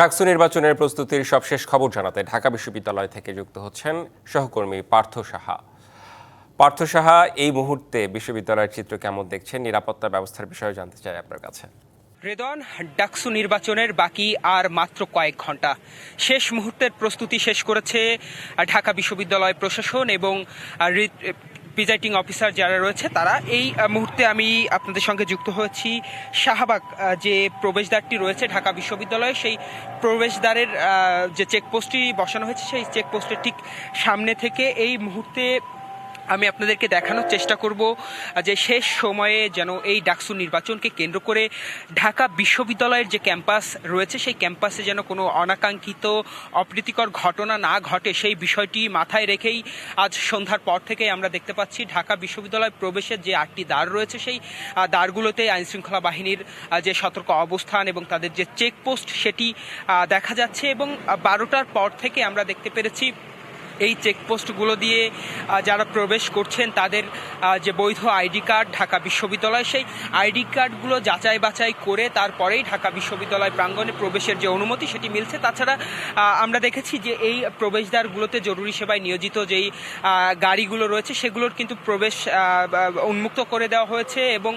ডাকসু নির্বাচনের প্রস্তুতির সবশেষ খবর জানাতে ঢাকা বিশ্ববিদ্যালয় থেকে যুক্ত হচ্ছেন সহকর্মী পার্থ সাহা। পার্থ সাহা, এই মুহূর্তে বিশ্ববিদ্যালয়ের চিত্র কেমন দেখছেন? নিরাপত্তা ব্যবস্থার বিষয়ে জানতে চাই আপনার কাছে। রেদন, ডাকসু নির্বাচনের বাকি আর মাত্র কয়েক ঘণ্টা। শেষ মুহূর্তের প্রস্তুতি শেষ করেছে ঢাকা বিশ্ববিদ্যালয় প্রশাসন এবং প্রিজাইডিং অফিসার যারা রয়েছে, তারা এই মুহূর্তে আমি আপনাদের সঙ্গে যুক্ত হয়েছি। শাহবাগ যে প্রবেশদ্বারটি রয়েছে ঢাকা বিশ্ববিদ্যালয়ে, সেই প্রবেশদ্বারের যে চেকপোস্টটি বসানো হয়েছে, সেই চেকপোস্টের ঠিক সামনে থেকে এই মুহূর্তে আমি আপনাদেরকে দেখানোর চেষ্টা করব, যে শেষ সময়ে যেন এই ডাকসু নির্বাচনকে কেন্দ্র করে ঢাকা বিশ্ববিদ্যালয়ের যে ক্যাম্পাস রয়েছে, সেই ক্যাম্পাসে যেন কোনো অনাকাঙ্ক্ষিত অপ্রীতিকর ঘটনা না ঘটে, সেই বিষয়টি মাথায় রেখেই আজ সন্ধ্যার পর থেকে আমরা দেখতে পাচ্ছি ঢাকা বিশ্ববিদ্যালয় প্রবেশের যে আটটি দ্বার রয়েছে, সেই দ্বারগুলোতে আইনশৃঙ্খলা বাহিনীর যে সতর্ক অবস্থান এবং তাদের যে চেকপোস্ট, সেটি দেখা যাচ্ছে এবং বারোটার পর থেকে আমরা দেখতে পেরেছি এই চেকপোস্টগুলো দিয়ে যারা প্রবেশ করছেন তাদের যে বৈধ আইডি কার্ড ঢাকা বিশ্ববিদ্যালয় সেই আইডি কার্ডগুলো যাচাই বাছাই করে তারপরেই ঢাকা বিশ্ববিদ্যালয় প্রাঙ্গণে প্রবেশের যে অনুমতি সেটি মিলছে। তাছাড়া আমরা দেখেছি যে এই প্রবেশদ্বারগুলোতে জরুরি সেবায় নিয়োজিত যেই গাড়িগুলো রয়েছে সেগুলোর কিন্তু প্রবেশ উন্মুক্ত করে দেওয়া হয়েছে এবং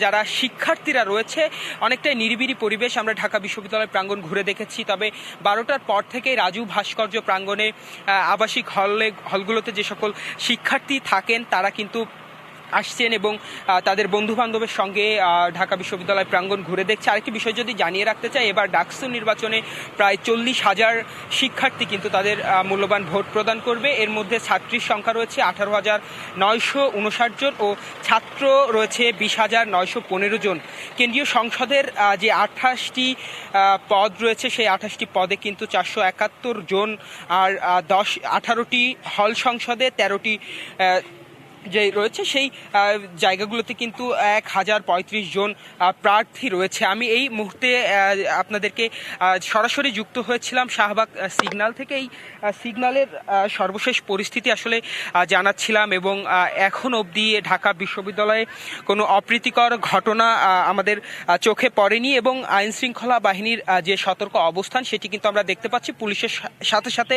যারা শিক্ষার্থীরা রয়েছে অনেকটাই নিরিবিলি পরিবেশ আমরা ঢাকা বিশ্ববিদ্যালয় প্রাঙ্গণ ঘুরে দেখেছি। তবে বারোটার পর থেকে রাজু ভাস্কর্য প্রাঙ্গণে আহ, আবাসিক হলে হলগুলোতে যে সকল শিক্ষার্থী থাকেন তারা কিন্তু আসছেন এবং তাদের বন্ধু বান্ধবের সঙ্গে ঢাকা বিশ্ববিদ্যালয় প্রাঙ্গণ ঘুরে দেখছে। আরেকটি বিষয় যদি জানিয়ে রাখতে চাই, এবার ডাকসু নির্বাচনে প্রায় চল্লিশ হাজার শিক্ষার্থী কিন্তু তাদের মূল্যবান ভোট প্রদান করবে। এর মধ্যে ছাত্রীর সংখ্যা রয়েছে আঠারো হাজার নয়শো উনষাট জন ও ছাত্র রয়েছে বিশ হাজার নয়শো পনেরো জন। কেন্দ্রীয় সংসদের যে আঠাশটি পদ রয়েছে, সেই আঠাশটি পদে কিন্তু চারশো একাত্তর জন আর দশ, আঠারোটি হল সংসদে, তেরোটি যে রয়েছে সেই জায়গাগুলোতে কিন্তু এক হাজার পঁয়ত্রিশ জন প্রার্থী রয়েছে। আমি এই মুহূর্তে আপনাদেরকে সরাসরি যুক্ত হয়েছিলাম শাহবাগ সিগনাল থেকে। এই আহ, সর্বশেষ পরিস্থিতি আসলে জানাচ্ছিলাম এবং এখন অবধি ঢাকা বিশ্ববিদ্যালয়ে কোনো অপ্রীতিকর ঘটনা আমাদের চোখে পড়েনি এবং আইন শৃঙ্খলা বাহিনীর যে সতর্ক অবস্থান সেটি কিন্তু আমরা দেখতে পাচ্ছি। পুলিশের সাথে সাথে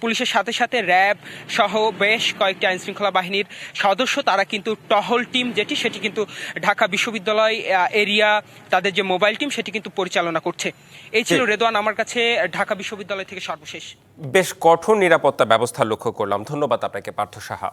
পুলিশের সাথে সাথে র্যাব সহ বেশ কয়েকটি আইন শৃঙ্খলা বাহিনীর সদস্য তারা কিন্তু টহল টিম যেটি সেটি কিন্তু ঢাকা বিশ্ববিদ্যালয় এরিয়া তাদের যে মোবাইল টিম সেটি কিন্তু পরিচালনা করছে। এই ছিল রেদোয়ান রেদওয়ান আমার কাছে ঢাকা বিশ্ববিদ্যালয় থেকে সর্বশেষ। বেশ কঠোর নিরাপত্তা ব্যবস্থা লক্ষ্য করলাম। ধন্যবাদ আপনাকে পার্থ সাহা।